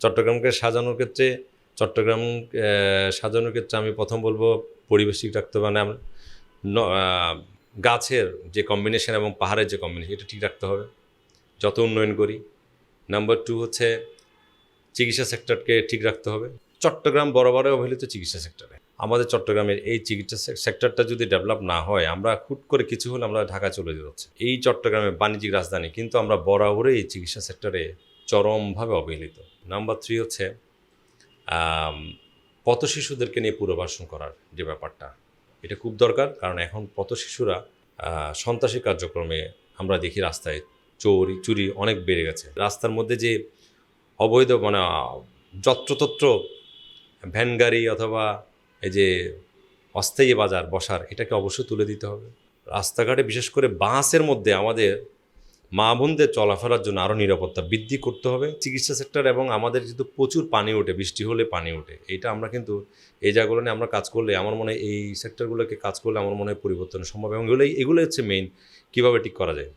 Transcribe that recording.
চট্টগ্রামকে সাজানোর ক্ষেত্রে, চট্টগ্রাম সাজানোর ক্ষেত্রে আমি প্রথম বলব পরিবেশ ঠিক রাখতে মানে গাছের যে কম্বিনেশন এবং পাহাড়ের যে কম্বিনেশন এটা ঠিক রাখতে হবে। যত উন্নয়ন করি। নাম্বার টু হচ্ছে চিকিৎসা সেক্টরকে ঠিক রাখতে হবে। চট্টগ্রাম বরাবরে অবহেলিত চিকিৎসা সেক্টরে আমাদের চট্টগ্রামের এই চিকিৎসা সেক্টরটা যদি ডেভেলপ না হয়, আমরা হুট করে কিছু হলে আমরা ঢাকা চলে যাচ্ছি। এই চট্টগ্রামের বাণিজ্যিক রাজধানী, কিন্তু আমরা বরাবরই এই চিকিৎসা সেক্টরে চরমভাবে অবহেলিত। নাম্বার থ্রি হচ্ছে পথ শিশুদেরকে নিয়ে পুনর্বাসন করার যে ব্যাপারটা, এটা খুব দরকার। কারণ এখন পথ শিশুরা সন্ত্রাসী কার্যক্রমে আমরা দেখি রাস্তায় চোরি, চুরি অনেক বেড়ে গেছে। রাস্তার মধ্যে যে অবৈধ মানে যত্রতত্র ভ্যান গাড়ি অথবা এই যে অস্থায়ী বাজার বসার, এটাকে অবশ্যই তুলে দিতে হবে। রাস্তাঘাটে বিশেষ করে বাসের মধ্যে আমাদের মা বোনদের চলাফেরার জন্য আরও নিরাপত্তা বৃদ্ধি করতে হবে। চিকিৎসা সেক্টর এবং আমাদের যেহেতু প্রচুর পানি ওঠে, বৃষ্টি হলে পানি ওঠে, এটা আমরা কিন্তু এই জায়গাগুলো নিয়ে আমরা কাজ করলে, আমার মনে হয় এই সেক্টরগুলোকে কাজ করলে আমার মনে হয় পরিবর্তন সম্ভব। এবং এগুলোই এগুলো হচ্ছে মেইন কীভাবে ঠিক করা যায়।